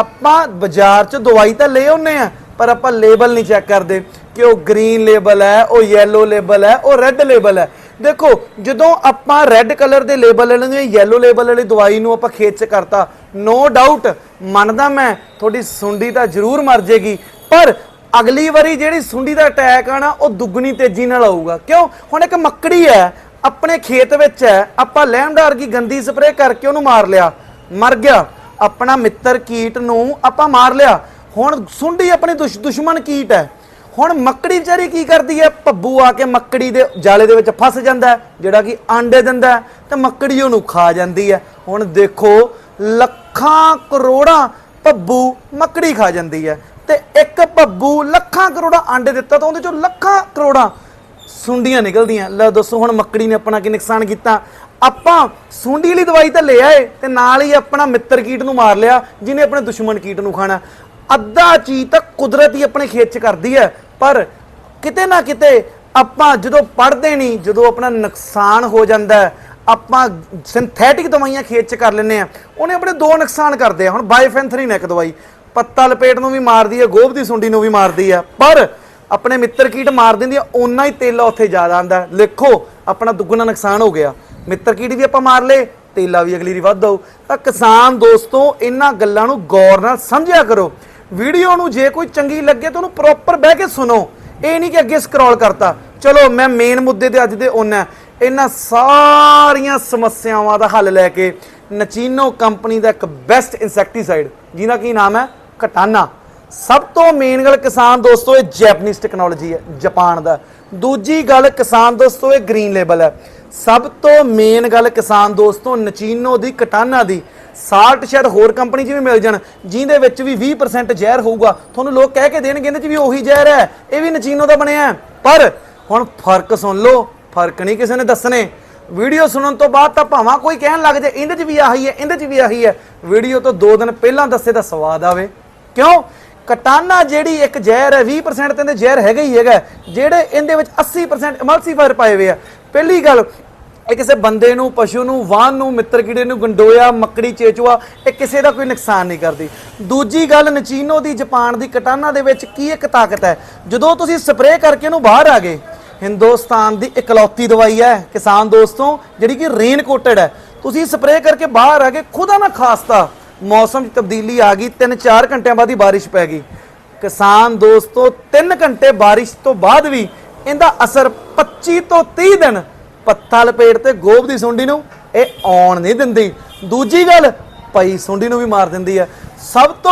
ਆਪਾਂ ਬਾਜ਼ਾਰ 'ਚ ਦਵਾਈ ਤਾਂ ਲੈ ਆਉਨੇ ਆ, ਪਰ ਆਪਾਂ ਲੇਬਲ ਨਹੀਂ ਚੈੱਕ ਕਰਦੇ ਕਿ ਉਹ ਗ੍ਰੀਨ ਲੇਬਲ ਹੈ, ਉਹ ਯੈਲੋ ਲੇਬਲ ਹੈ, ਉਹ ਰੈੱਡ ਲੇਬਲ ਹੈ। ਦੇਖੋ, ਜਦੋਂ ਆਪਾਂ ਰੈੱਡ ਕਲਰ ਦੇ ਲੇਬਲ ਵਾਲੀ ਯੈਲੋ ਲੇਬਲ ਵਾਲੀ ਦਵਾਈ ਨੂੰ ਆਪਾਂ ਖੇਤ 'ਚ ਕਰਤਾ ਨੋ ਡਾਊਟ ਮੰਨਦਾ ਮੈਂ, ਤੁਹਾਡੀ ਸੁੰਡੀ ਤਾਂ ਜ਼ਰੂਰ ਮਰ ਜੇਗੀ ਪਰ ਅਗਲੀ ਵਾਰੀ ਜਿਹੜੀ ਸੁੰਡੀ ਦਾ ਅਟੈਕ ਆਣਾ ਉਹ ਦੁੱਗਣੀ ਤੇਜ਼ੀ ਨਾਲ ਆਊਗਾ। ਕਿਉਂ? ਹੁਣ ਇੱਕ ਮੱਕੜੀ ਹੈ, ਆਪਣੇ ਖੇਤ ਵਿੱਚ ਹੈ, ਆਪਾਂ ਲੈਮਡਾਰ ਕੀ ਗੰਦੀ ਸਪਰੇਅ ਕਰਕੇ ਉਹਨੂੰ ਮਾਰ ਲਿਆ, ਮਰ ਗਿਆ। ਆਪਣਾ ਮਿੱਤਰ ਕੀਟ ਨੂੰ ਆਪਾਂ ਮਾਰ ਲਿਆ। ਹੁਣ ਸੁੰਡੀ ਆਪਣੀ ਦੁਸ਼- ਦੁਸ਼ਮਣ ਕੀਟ ਹੈ। ਹੁਣ ਮੱਕੜੀ ਵਿਚਾਰੀ ਕੀ ਕਰਦੀ ਹੈ? ਪੱਬੂ ਆ ਕੇ ਮੱਕੜੀ ਦੇ ਜਾਲੇ ਦੇ ਵਿੱਚ ਫਸ ਜਾਂਦਾ ਹੈ, ਜਿਹੜਾ ਕਿ ਆਂਡੇ ਦਿੰਦਾ ਤੇ ਮੱਕੜੀ ਉਹਨੂੰ ਖਾ ਜਾਂਦੀ ਹੈ। ਹੁਣ ਦੇਖੋ ਲੱਖਾਂ ਕਰੋੜਾਂ ਪੱਬੂ ਮੱਕੜੀ ਖਾ ਜਾਂਦੀ ਹੈ। ਤੇ ਇੱਕ ਪੱਬੂ ਲੱਖਾਂ ਕਰੋੜਾਂ ਆਂਡੇ ਦਿੱਤਾ ਤਾਂ ਉਹਦੇ ਚੋਂ ਲੱਖਾਂ ਕਰੋੜਾਂ ਸੁੰਡੀਆਂ ਨਿਕਲਦੀਆਂ। ਲੈ ਦੱਸੋ ਹੁਣ ਮੱਕੜੀ ਨੇ ਆਪਣਾ ਕੀ ਨੁਕਸਾਨ ਕੀਤਾ? ਆਪਾਂ ਸੁੰਡੀ ਵਾਲੀ ਦਵਾਈ ਤਾਂ ਲੈ ਆਏ ਤੇ ਨਾਲ ਹੀ ਆਪਣਾ ਮਿੱਤਰ ਕੀਟ ਨੂੰ ਮਾਰ ਲਿਆ, ਜਿਹਨੇ ਆਪਣੇ ਦੁਸ਼ਮਣ ਕੀਟ ਨੂੰ ਖਾਣਾ। ਅੱਧਾ ਚੀਜ਼ ਤਾਂ ਕੁਦਰਤ ਹੀ ਆਪਣੇ ਖੇਤ 'ਚ ਕਰਦੀ ਹੈ। ਪਰ ਕਿਤੇ ਨਾ ਕਿਤੇ ਆਪਾਂ ਜਦੋਂ ਪੜਦੇ ਨਹੀਂ, ਜਦੋਂ ਆਪਣਾ ਨੁਕਸਾਨ ਹੋ ਜਾਂਦਾ ਆਪਾਂ ਸਿੰਥੈਟਿਕ ਦਵਾਈਆਂ ਖੇਤ 'ਚ ਕਰ ਲੈਂਦੇ ਆ ਉਹਨੇ ਆਪਣੇ ਦੋ ਨੁਕਸਾਨ ਕਰਦੇ ਆ। ਹੁਣ ਬਾਈਫੈਂਥਰੀਨ ਇੱਕ ਦਵਾਈ। ਪੱਤਾ ਲਪੇਟ ਨੂੰ ਵੀ ਮਾਰਦੀ ਹੈ, ਗੋਭ ਦੀ ਸੁੰਡੀ ਨੂੰ ਵੀ ਮਾਰਦੀ ਹੈ। ਪਰ ਆਪਣੇ ਮਿੱਤਰ ਕੀਟ ਮਾਰ ਦਿੰਦੀ ਆ, ਓਨਾ ਹੀ ਤੇਲਾ ਉੱਥੇ ਜ਼ਿਆਦਾ ਆਂਦਾ ਲਿਖੋ ਆਪਣਾ ਦੁੱਗਣਾ ਨੁਕਸਾਨ ਹੋ ਗਿਆ। ਮਿੱਤਰ ਕੀਟ ਵੀ ਆਪਾਂ ਮਾਰ ਲੇ ਤੇਲਾ ਵੀ ਅਗਲੀ ਵਾਰੀ ਵੱਧ ਆਊ। ਤਾਂ ਕਿਸਾਨ ਦੋਸਤੋ ਇਹਨਾਂ ਗੱਲਾਂ ਨੂੰ ਗੌਰ ਨਾਲ ਸਮਝਿਆ ਕਰੋ। ਵੀਡੀਓ ਨੂੰ ਜੇ ਕੋਈ ਚੰਗੀ ਲੱਗੇ ਤਾਂ ਉਹਨੂੰ ਪ੍ਰੋਪਰ ਬਹਿ ਕੇ ਸੁਣੋ। ਇਹ ਨਹੀਂ ਕਿ ਅੱਗੇ ਸਕਰੋਲ ਕਰਤਾ। ਚਲੋ, ਮੈਂ ਮੇਨ ਮੁੱਦੇ ਤੇ ਅੱਜ ਦੇ ਉਹਨਾਂ ਇਹਨਾਂ ਸਾਰੀਆਂ ਸਮੱਸਿਆਵਾਂ ਦਾ ਹੱਲ ਲੈ ਕੇ ਨਚੀਨੋ ਕੰਪਨੀ ਦਾ ਇੱਕ ਬੈਸਟ ਇਨਸੈਕਟੀਸਾਈਡ ਜਿਹਦਾ ਕੀ ਨਾਮ ਹੈ? ਕਟਾਨਾ। ਸਭ ਤੋਂ ਮੇਨ ਗੱਲ ਕਿਸਾਨ ਦੋਸਤੋ, ਇਹ ਜੈਪਨੀਜ਼ ਟੈਕਨੋਲੋਜੀ ਹੈ ਜਾਪਾਨ ਦਾ। ਦੂਜੀ ਗੱਲ ਕਿਸਾਨ ਦੋਸਤੋ, ਇਹ ਗ੍ਰੀਨ ਲੇਬਲ ਹੈ। ਸਭ ਤੋਂ ਮੇਨ ਗੱਲ ਕਿਸਾਨ ਦੋਸਤੋ, ਨਚੀਨੋ ਦੀ, ਕਟਾਨਾ ਦੀ। ਸਾਲਟ ਸ਼ਾਇਦ ਹੋਰ ਕੰਪਨੀ 'ਚ ਵੀ ਮਿਲ ਜਾਣ, ਜਿਹਦੇ ਵਿੱਚ ਵੀ 20% ਜ਼ਹਿਰ ਹੋਊਗਾ। ਤੁਹਾਨੂੰ ਲੋਕ ਕਹਿ ਕੇ ਦੇਣਗੇ ਇਹਦੇ 'ਚ ਵੀ ਉਹੀ ਜ਼ਹਿਰ ਹੈ, ਇਹ ਵੀ ਨਚੀਨੋ ਦਾ ਬਣਿਆ ਪਰ ਹੁਣ ਫ਼ਰਕ ਸੁਣ ਲਓ, ਫ਼ਰਕ ਨਹੀਂ ਕਿਸੇ ਨੇ ਦੱਸਣੇ। ਵੀਡੀਓ ਸੁਣਨ ਤੋਂ ਬਾਅਦ ਤਾਂ ਭਾਵਾਂ ਕੋਈ ਕਹਿਣ ਲੱਗ ਜਾਏ, ਇਹਦੇ 'ਚ ਵੀ ਆਹੀ ਹੈ, ਇਹਦੇ 'ਚ ਵੀ ਆਹੀ ਹੈ। ਵੀਡੀਓ ਤੋਂ 2 ਦਿਨ ਪਹਿਲਾਂ ਦੱਸੇ ਤਾਂ ਸਵਾਦ ਆਵੇ। ਕਿਉਂ? ਕਟਾਨਾ ਜਿਹੜੀ ਇੱਕ ਜ਼ਹਿਰ ਹੈ 20% ਤੇ ਜ਼ਹਿਰ ਹੈਗਾ ਹੀ ਹੈਗਾ। ਜਿਹੜੇ ਇਹਦੇ ਵਿੱਚ 80% ਇਮਲਸੀਫਾਇਰ ਪਾਏ ਹੋਏ ਆ। ਪਹਿਲੀ ਗੱਲ, ਇਹ ਕਿਸੇ ਬੰਦੇ ਨੂੰ, ਪਸ਼ੂ ਨੂੰ, ਵਾਹਨ ਨੂੰ, ਮਿੱਤਰ ਕੀੜੇ ਨੂੰ, ਗੰਡੋਇਆ, ਮੱਕੜੀ, ਚੇਚੂਆ, ਇਹ ਕਿਸੇ ਦਾ ਕੋਈ ਨੁਕਸਾਨ ਨਹੀਂ ਕਰਦੀ। ਦੂਜੀ ਗੱਲ, ਨਚੀਨੋ ਦੀ ਜਾਪਾਨ ਦੀ ਕਟਾਨਾ ਦੇ ਵਿੱਚ ਕੀ ਇੱਕ ਤਾਕਤ ਹੈ? ਜਦੋਂ ਤੁਸੀਂ ਸਪਰੇਅ ਕਰਕੇ ਇਹਨੂੰ ਬਾਹਰ ਆ ਗਏ, ਹਿੰਦੁਸਤਾਨ ਦੀ ਇਕਲੌਤੀ ਦਵਾਈ ਹੈ, ਕਿਸਾਨ ਦੋਸਤੋ, ਜਿਹੜੀ ਕਿ ਰੇਨ ਕੋਟਡ ਹੈ। ਤੁਸੀਂ ਸਪਰੇਅ ਕਰਕੇ ਬਾਹਰ ਆ ਗਏ, ਖੁਦਾ ਨਾ ਖਾਸਤਾ। ਮੌਸਮ 'ਚ ਤਬਦੀਲੀ ਆ ਗਈ 3-4 ਘੰਟਿਆਂ ਬਾਅਦ ਹੀ ਬਾਰਿਸ਼ ਪੈ ਗਈ। ਕਿਸਾਨ ਦੋਸਤੋ 3 ਘੰਟੇ ਬਾਰਿਸ਼ ਤੋਂ ਬਾਅਦ ਵੀ ਇਹਦਾ ਅਸਰ 25 ਤੋਂ 30 ਦਿਨ ਪੱਤਾ ਲਪੇਟ ਤੇ ਗੋਭ ਦੀ ਸੁੰਡੀ ਨੂੰ ਇਹ ਆਉਣ ਨਹੀਂ ਦਿੰਦੀ। ਦੂਜੀ ਗੱਲ, ਪਈ ਸੁੰਡੀ ਨੂੰ ਵੀ ਮਾਰ ਦਿੰਦੀ ਹੈ। ਸਭ ਤੋਂ